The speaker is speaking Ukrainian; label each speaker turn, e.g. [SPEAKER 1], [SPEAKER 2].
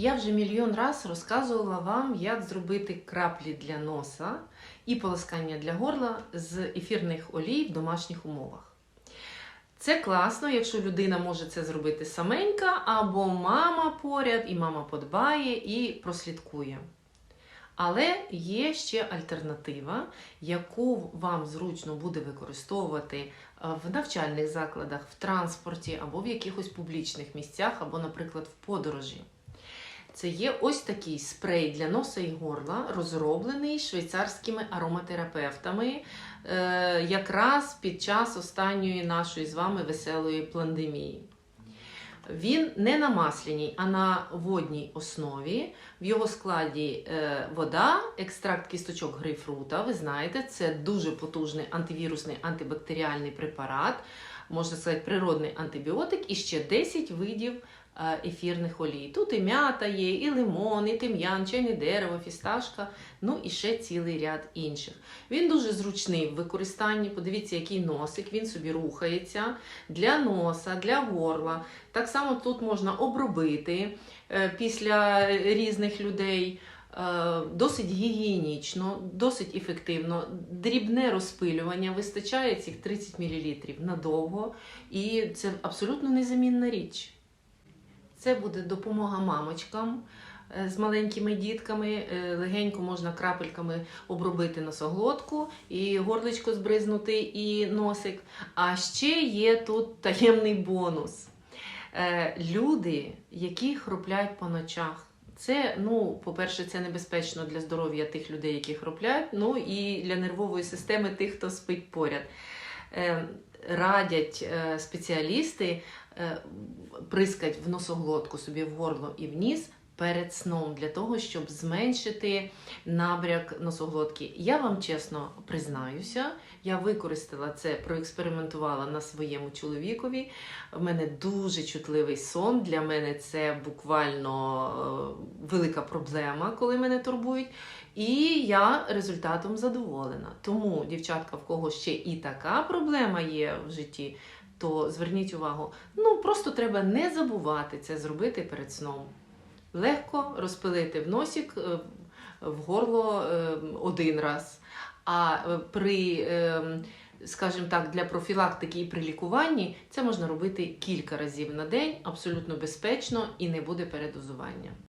[SPEAKER 1] Я вже мільйон раз розказувала вам, як зробити краплі для носа і полоскання для горла з ефірних олій в домашніх умовах. Це класно, якщо людина може це зробити саменька, або мама поряд, і мама подбає і прослідкує. Але є ще альтернатива, яку вам зручно буде використовувати е, в навчальних закладах, в транспорті або в якихось публічних місцях, або, наприклад, в подорожі. Це є ось такий спрей для носа і горла, розроблений швейцарськими ароматерапевтами е, якраз під час останньої нашої з вами веселої пандемії. Він не на масляній, а на водній основі. В його складі е, вода, екстракт кісточок грейпфрута. Ви знаєте, це дуже потужний антивірусний антибактеріальний препарат, можна сказати, природний антибіотик і ще 10 видів ефірних олій. Тут і м'ята є, і лимон, і тим'ян, чайне дерево, фісташка, ну і ще цілий ряд інших. Він дуже зручний в використанні. Подивіться, який носик, він собі рухається для носа, для горла. Так само тут можна обробити е, після різних людей. Е, Досить гігієнічно, досить ефективно. Дрібне розпилювання вистачає цих 30 мл надовго, і це абсолютно незамінна річ. Це буде допомога мамочкам е, з маленькими дітками. Е, Легенько можна крапельками обробити носоглотку і горличко збризнути, і носик. А ще є тут таємний бонус. Е, Люди, які хроплять по ночах. Це, ну, по-перше, це небезпечно для здоров'я тих людей, які хроплять, ну і для нервової системи тих, хто спить поряд. Радять е, спеціалісти е, прискать в носоглотку собі в горло і в ніс перед сном для того, щоб зменшити набряк носоглотки. Я вам чесно признаюся, я використала це, проекспериментувала на своєму чоловікові. В мене дуже чутливий сон. Для мене це буквально е, велика проблема, коли мене турбують. І я результатом задоволена. Тому, дівчатка, в кого ще і така проблема є в житті, то зверніть увагу, ну просто треба не забувати це зробити перед сном. Легко розпилити в носик, е, в горло е, один раз. А е, при, скажімо так, для профілактики і при лікуванні це можна робити кілька разів на день, абсолютно безпечно і не буде передозування.